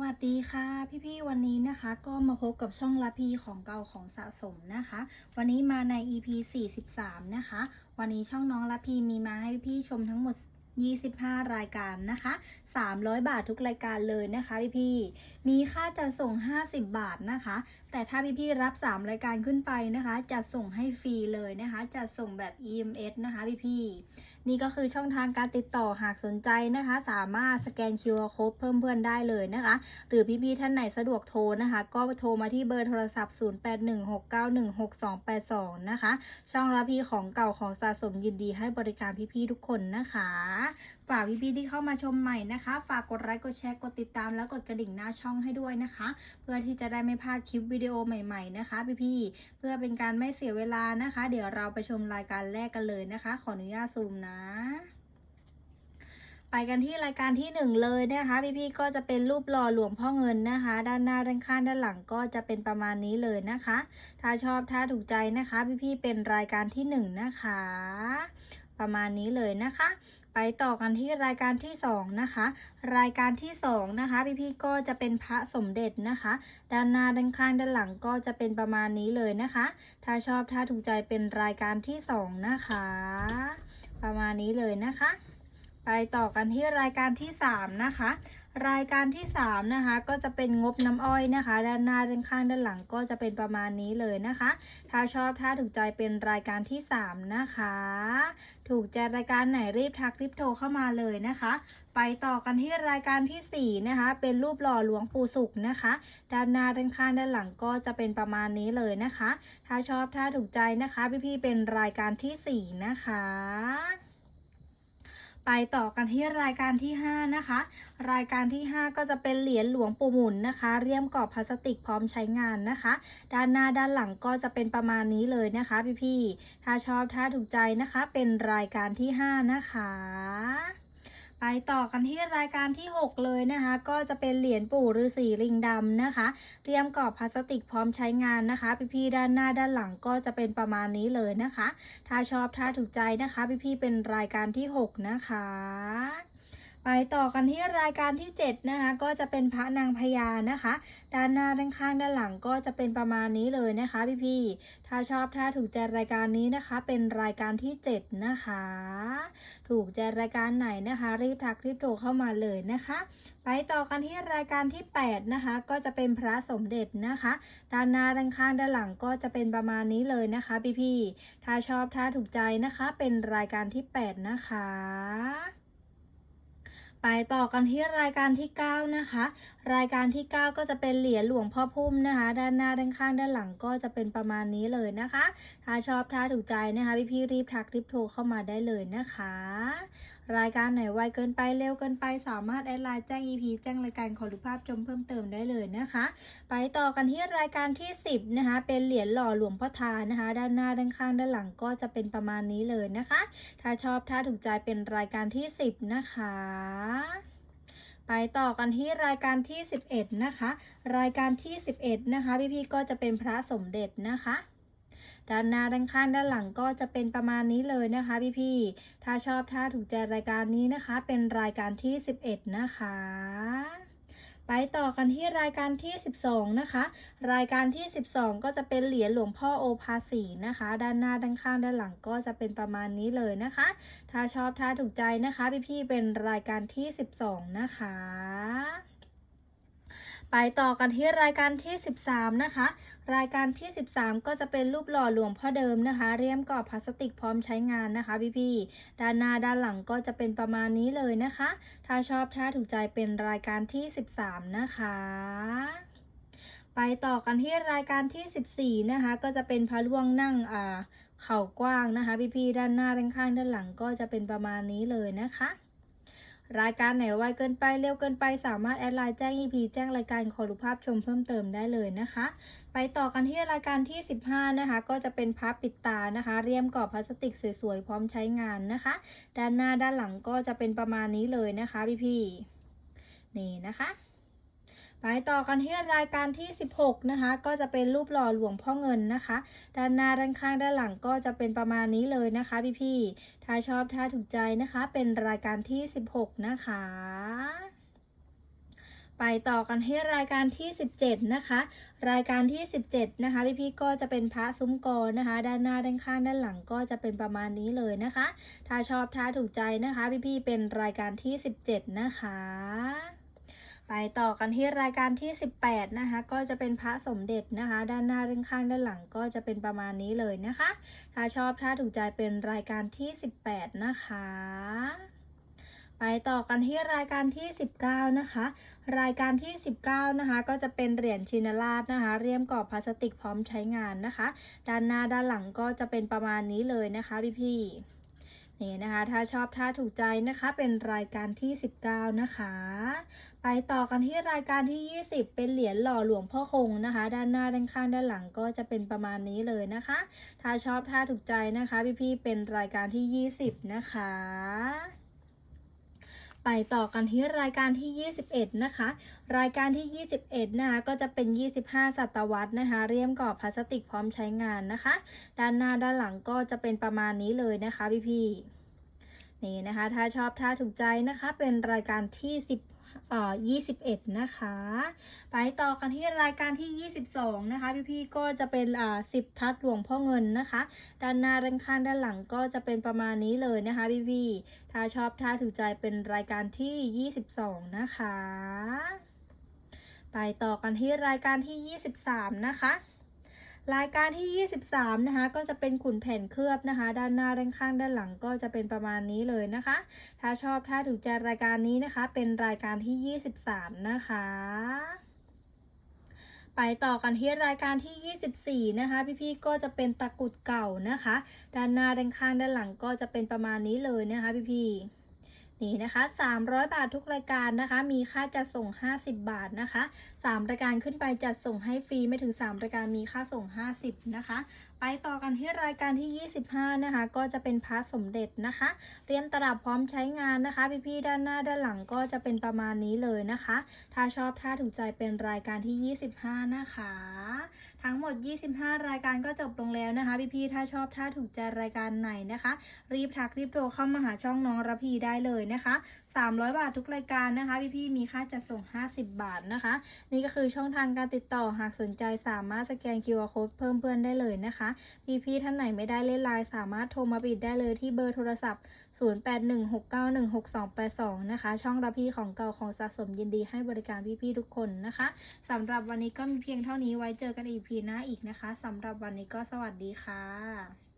วัสดีค่ะพี่ๆวันนี้นะคะ ก็มาพบกับช่องละพีของเก่าของสะสมนะคะ วันนี้มาใน EP 43 นะคะ วันนี้ช่องน้องละพีมีมาให้พี่ๆชมทั้งหมด 25 รายการนะคะ 300 บาททุกรายการเลยนะคะพี่ๆมีค่าจัดส่ง 50 บาทนะคะ แต่ถ้าพี่ๆรับ 3 รายการขึ้นไปนะคะ จัดส่งให้ฟรีเลยนะคะ จัดส่งแบบ EMS นะคะพี่ๆนี่ก็คือช่องทางการติดต่อหากสนใจนะคะ สามารถสแกน QR Code เพิ่มเพื่อนได้เลยนะคะ หรือพี่ๆท่านไหนสะดวกโทรนะคะ ก็โทรมาที่เบอร์โทรศัพท์ 0816916282 นะคะ ช่องรับพี่ของเก่าของสะสมยินดีให้บริการพี่ๆทุกคนนะคะ ฝากพี่ๆที่เข้ามาชมใหม่นะคะฝากกดไลค์กดแชร์กดติดตามแล้วกดกระดิ่งหน้าช่องให้ด้วยนะคะ เพื่อที่จะได้ไม่พลาดคลิปวิดีโอใหม่ๆนะคะพี่ๆเพื่อเป็นการไม่เสียเวลานะคะ เดี๋ยวเราไปชมรายการแรกกันเลยนะคะ ขออนุญาตซูมนะไปกันที่รายการที่หนึ่งเลยนะคะ พี่ๆก็จะเป็นรูปหล่อหลวงพ่อเงินนะคะ ด้านหน้าด้านข้างด้านหลังก็จะเป็นประมาณนี้เลยนะคะ ถ้าชอบถ้าถูกใจนะคะ พี่ๆเป็นรายการที่หนึ่งนะคะ ประมาณนี้เลยนะคะ ไปต่อกันที่รายการที่สองนะคะ รายการที่สองนะคะพี่พี่ก็จะเป็นพระสมเด็จนะคะ ด้านหน้าด้านข้างด้านหลังก็จะเป็นประมาณนี้เลยนะคะ ถ้าชอบถ้าถูกใจเป็นรายการที่สองนะคะ ประมาณนี้เลยนะคะ ไปต่อกันที่รายการที่สามนะคะ รายการที่สามนะคะ ก็จะเป็นงบน้ำอ้อยนะคะ ด้านหน้าด้านข้างด้านหลังก็จะเป็นประมาณนี้เลยนะคะ ถ้าชอบถ้าถูกใจเป็นรายการที่สามนะคะ ถูกใจรายการไหนรีบทักรีบโทรเข้ามาเลยนะคะ ไปต่อกันที่รายการที่สี่นะคะ เป็นรูปหล่อหลวงปู่สุขนะคะ ด้านหน้าด้านข้างด้านหลังก็จะเป็นประมาณนี้เลยนะคะ ถ้าชอบถ้าถูกใจนะคะ พี่ๆเป็นรายการที่สี่นะคะ ไปต่อกันที่รายการที่ 5 นะคะ รายการที่ 5 ก็จะเป็นเหรียญหลวงปู่หมุนนะคะ เรียมกรอบพลาสติกพร้อมใช้งานนะคะ ด้านหน้าด้านหลังก็จะเป็นประมาณนี้เลยนะคะพี่ๆถ้าชอบถ้าถูกใจนะคะ เป็นรายการที่ 5 นะคะ ไปต่อกันที่รายการที่ 6 เลยนะคะ ก็จะเป็นเหรียญปู่ฤาษีลิงดำนะคะ เตรียมกรอบพลาสติกพร้อมใช้งานนะคะ พี่ๆด้านหน้าด้านหลังก็จะเป็นประมาณนี้เลยนะคะ ถ้าชอบถ้าถูกใจนะคะ พี่ๆเป็นรายการที่ 6 นะคะ ไปต่อกันที่รายการที่ 7 นะคะ ก็จะเป็นพระนางพญานะคะ ด้านหน้าด้านข้างด้านหลังก็จะเป็นประมาณนี้เลยนะคะพี่ๆถ้าชอบถ้าถูกใจรายการนี้นะคะ เป็นรายการที่ 7 นะคะ ถูกใจรายการไหนนะคะ รีบทักรีบโทรเข้ามาเลยนะคะ ไปต่อกันที่รายการที่ 8 นะคะ ก็จะเป็นพระสมเด็จนะคะ ด้านหน้าด้านข้างด้านหลังก็จะเป็นประมาณนี้เลยนะคะพี่ๆถ้าชอบถ้าถูกใจนะคะ เป็นรายการที่ 8 นะคะ ไปต่อกันที่รายการที่ 9 นะคะ รายการที่ 9 ก็จะเป็นเหรียญหลวงพ่อพุ่มนะคะ ด้านหน้าด้านข้างด้านหลังก็จะเป็นประมาณนี้เลยนะคะ ถ้าชอบถ้าถูกใจนะคะพี่พี่ๆรีบทักรีบโทรเข้ามาได้เลยนะคะ รายการไหนไวเกินไปเร็วเกินไปสามารถแอดไลน์แจ้ง EP แจ้งรายการขอรูปภาพชมเพิ่มเติมได้เลยนะคะ ไปต่อกันที่รายการที่ 10 นะคะ เป็นเหรียญหล่อหลวงพ่อทานะคะ ด้านหน้าด้านข้างด้านหลังก็จะเป็นประมาณนี้เลยนะคะ ถ้าชอบถ้าถูกใจเป็นรายการที่ 10 นะคะไปต่อกันที่รายการที่ 11 นะคะ รายการที่ 11 นะคะ พี่ๆก็จะเป็นพระสมเด็จนะคะ ด้านหน้าด้านข้างด้านหลังก็จะเป็นประมาณนี้เลยนะคะพี่ๆถ้าชอบถ้าถูกใจรายการนี้นะคะ เป็นรายการที่ 11 นะคะไปต่อกันที่รายการที่ 12 นะคะ รายการที่ 12 ก็จะเป็นเหรียญหลวงพ่อโอภาสีนะคะ ด้านหน้าด้านข้างด้านหลังก็จะเป็นประมาณนี้เลยนะคะ ถ้าชอบถ้าถูกใจนะคะ พี่ๆเป็นรายการที่ 12 นะคะ ไปต่อกันที่รายการที่ 13 นะคะ รายการที่ 13 ก็จะเป็นรูปหล่อหลวงพ่อเดิมนะคะ เรียมกรอบพลาสติกพร้อมใช้งานนะคะพี่ๆด้านหน้าด้านหลังก็จะเป็นประมาณนี้เลยนะคะ ถ้าชอบถ้าถูกใจเป็นรายการที่ 13 นะคะไปต่อกันที่รายการที่ 14 นะคะ ก็จะเป็นพระล่วงนั่งอ่าเข่ากว้างนะคะ พี่ๆด้านหน้าด้านข้างด้านหลังก็จะเป็นประมาณนี้เลยนะคะ รายการไหนไวเกินไปเร็วเกินไปสามารถแอดไลน์แจ้ง EP แจ้งรายการขอรูปภาพชมเพิ่มเติมได้เลยนะคะ ไปต่อกันที่รายการที่ 15 นะคะ ก็จะเป็นพับปิดตานะคะ เรียมกรอบพลาสติกสวยๆ พร้อมใช้งานนะคะ ด้านหน้าด้านหลังก็จะเป็นประมาณนี้เลยนะคะพี่ๆนี่นะคะ ไปต่อกันที่รายการที่ 16 นะคะ ก็จะเป็นรูปหล่อหลวงพ่อเงินนะคะ ด้านหน้าด้านข้างด้านหลังก็จะเป็นประมาณนี้เลยนะคะพี่ๆถ้าชอบถ้าถูกใจนะคะ เป็นรายการที่ 16 นะคะไปต่อกันที่รายการที่ 17 นะคะ รายการที่ 17 นะคะพี่ๆก็จะเป็นพระซุ้มกอนะคะ ด้านหน้าด้านข้างด้านหลังก็จะเป็นประมาณนี้เลยนะคะ ถ้าชอบถ้าถูกใจนะคะ พี่ๆเป็นรายการที่ 17 นะคะ ไปต่อกันที่รายการที่ 18 นะคะ ก็จะเป็นพระสมเด็จนะคะ ด้านหน้าด้านข้างด้านหลังก็จะเป็นประมาณนี้เลยนะคะ ถ้าชอบถ้าถูกใจเป็นรายการที่ 18 นะคะไปต่อกันที่รายการที่ 19 นะคะ รายการที่ 19 นะคะ ก็จะเป็นเหรียญชินราชนะคะ เรียมกรอบพลาสติกพร้อมใช้งานนะคะ ด้านหน้าด้านหลังก็จะเป็นประมาณนี้เลยนะคะพี่ๆ นี่นะคะ ถ้าชอบถ้าถูกใจนะคะ เป็นรายการที่ 19 นะคะ ไปต่อกันที่รายการที่ 20 เป็นเหรียญหล่อหลวงพ่อคงนะคะ ด้านหน้าด้านข้างด้านหลังก็จะเป็นประมาณนี้เลยนะคะ ถ้าชอบถ้าถูกใจนะคะ พี่ๆเป็นรายการที่ 20 นะคะ ไปต่อกันที่รายการที่ 21 นะคะ รายการที่ 21 นะคะ ก็จะเป็น 25 ศตวรรษนะคะ เรียมกรอบพลาสติกพร้อมใช้งานนะคะ ด้านหน้าด้านหลังก็จะเป็นประมาณนี้เลยนะคะพี่ๆนี่นะคะ ถ้าชอบถ้าถูกใจนะคะ เป็นรายการที่ 16 21 นะคะ ไปต่อกันที่รายการที่ 22 นะคะ พี่ๆ ก็จะเป็นอ่า10 ทัดหลวงพ่อเงินนะคะ ด้านหน้าด้านข้างด้านหลังก็จะเป็นประมาณนี้เลยนะคะ พี่ๆ ถ้าชอบถ้าถูกใจเป็นรายการที่ 22 นะคะ ไปต่อกันที่รายการที่ 23 นะคะ รายการที่ 23 นะคะ ก็จะเป็นขุนแผ่นเคลือบนะคะ ด้านหน้าด้านข้างด้านหลังก็จะเป็นประมาณนี้เลยนะคะ ถ้าชอบถ้าถูกใจรายการนี้นะคะ เป็นรายการที่ 23 นะคะไปต่อกันที่รายการที่ 24 นะคะ พี่ๆ ก็จะเป็นตะกุดเก่านะคะ ด้านหน้าด้านข้างด้านหลังก็จะเป็นประมาณนี้เลยนะคะ พี่ๆ นี่นะคะ 300 บาททุกรายการนะคะ มีค่าจัดส่ง 50 บาทนะคะ 3 รายการขึ้นไปจัดส่งให้ฟรีไม่ถึง 3 รายการมีค่าส่ง 50 นะคะ ไปต่อกันที่รายการที่ 25 นะคะ ก็จะเป็นพระสมเด็จนะคะเรียมตลับพร้อมใช้งานนะคะ พี่ๆด้านหน้าด้านหลังก็จะเป็นประมาณนี้เลยนะคะ ถ้าชอบถ้าถูกใจเป็นรายการที่ 25 นะคะ ทั้งหมด 25 รายการก็จบลงแล้วนะคะ พี่ๆถ้าชอบถ้าถูกใจรายการไหนนะคะ รีบทักรีบโทรเข้ามาหาช่องน้องระพีได้เลยนะคะ 300 บาททุกรายการนะคะ พี่ๆมีค่าจัดส่ง 50 บาทนะคะ นี่ก็คือช่องทางการติดต่อหากสนใจสามารถสแกน QR Code เพิ่มเพื่อนได้เลยนะคะ พี่ๆท่านไหนไม่ได้เล่นไลน์สามารถโทรมาปิดได้เลยที่เบอร์โทรศัพท์ 0816916282 นะคะ ช่องรับพี่ของเก่าของสะสมยินดีให้บริการพี่ๆทุกคนนะคะสำหรับวันนี้ก็มีเพียงเท่านี้ไว้เจอกันอีพีหน้าอีกนะคะสำหรับวันนี้ก็สวัสดีค่ะ